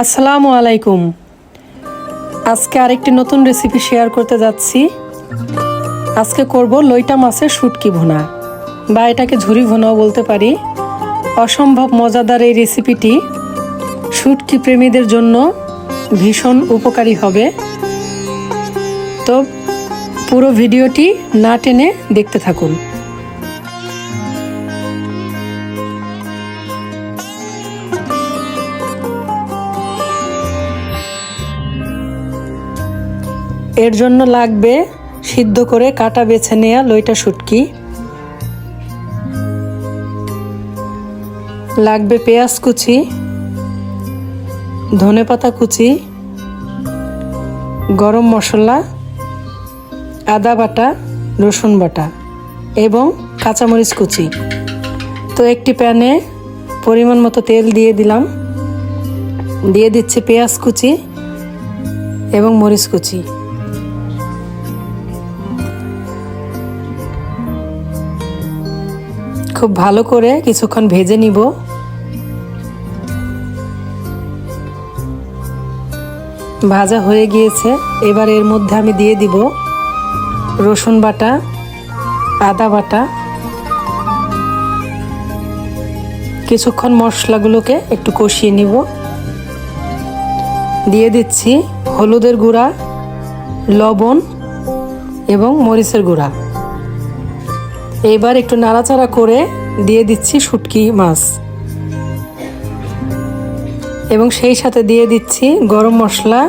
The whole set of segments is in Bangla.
আসসালামু আলাইকুম। আজকে আরেকটি নতুন রেসিপি শেয়ার করতে যাচ্ছি। আজকে করব লইটা মাছের শুটকি ভুনা। বা এটাকে ঝুরি ভুনাও বলতে পারি। অসম্ভব মজাদার এই রেসিপিটি শুটকি প্রেমীদের জন্য ভীষণ উপকারী হবে। তো পুরো ভিডিওটি না টেনে দেখতে থাকুন। এর জন্য লাগবে সিদ্ধ করে কাটা বেছে নেওয়া লইটা শুটকি লাগবে পেঁয়াজ কুচি ধনে পাতা কুচি, গরম মশলা, আদা বাটা, রসুন বাটা এবং কাঁচামরিচ কুচি। তো একটি প্যানে পরিমাণ মতো তেল দিয়ে দিলাম। দিয়ে দিচ্ছি পেঁয়াজ কুচি এবং মরিচ কুচি। খুব ভালো করে কিছুক্ষণ ভেজে নিব। ভাজা হয়ে গিয়েছে। এবার এর মধ্যে আমি দিয়ে দিব রসুন বাটা, আদা বাটা। কিছুক্ষণ মশলাগুলোকে একটু কষিয়ে নিব। দিয়ে দিচ্ছি হলুদের গুঁড়া, লবণ এবং মরিচের গুঁড়া। এবার একটু নাড়াচাড়া করে দিয়ে দিচ্ছি শুটকি মাছ। এবং সেই সাথে দিয়ে দিচ্ছি গরম মশলা,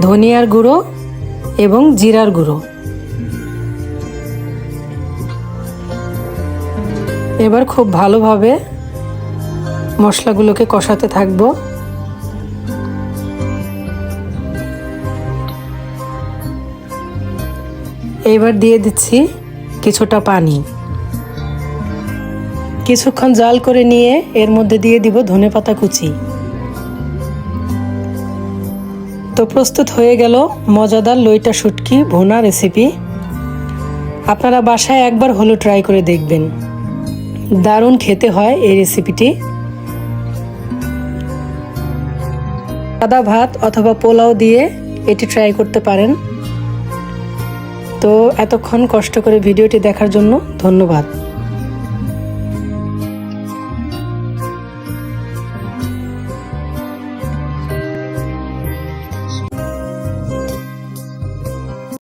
ধনিয়ার গুঁড়ো এবং জিরার গুঁড়ো। এবার খুব ভালোভাবে মশলাগুলোকে কষাতে থাকব। এবার দিয়ে দিচ্ছি কিছুটা পানি। কিছুক্ষণ জাল করে নিয়ে এর মধ্যে দিয়ে দিব ধনে পাতা কুচি। তো প্রস্তুত হয়ে গেল মজাদার লইটা শুটকি ভুনা রেসিপি। আপনারা বাসায় একবার হলো ট্রাই করে দেখবেন। দারুণ খেতে হয় এই রেসিপিটি। সাদা ভাত অথবা পোলাও দিয়ে এটি ট্রাই করতে পারেন। তো এতক্ষণ কষ্ট করে ভিডিওটি দেখার জন্য ধন্যবাদ।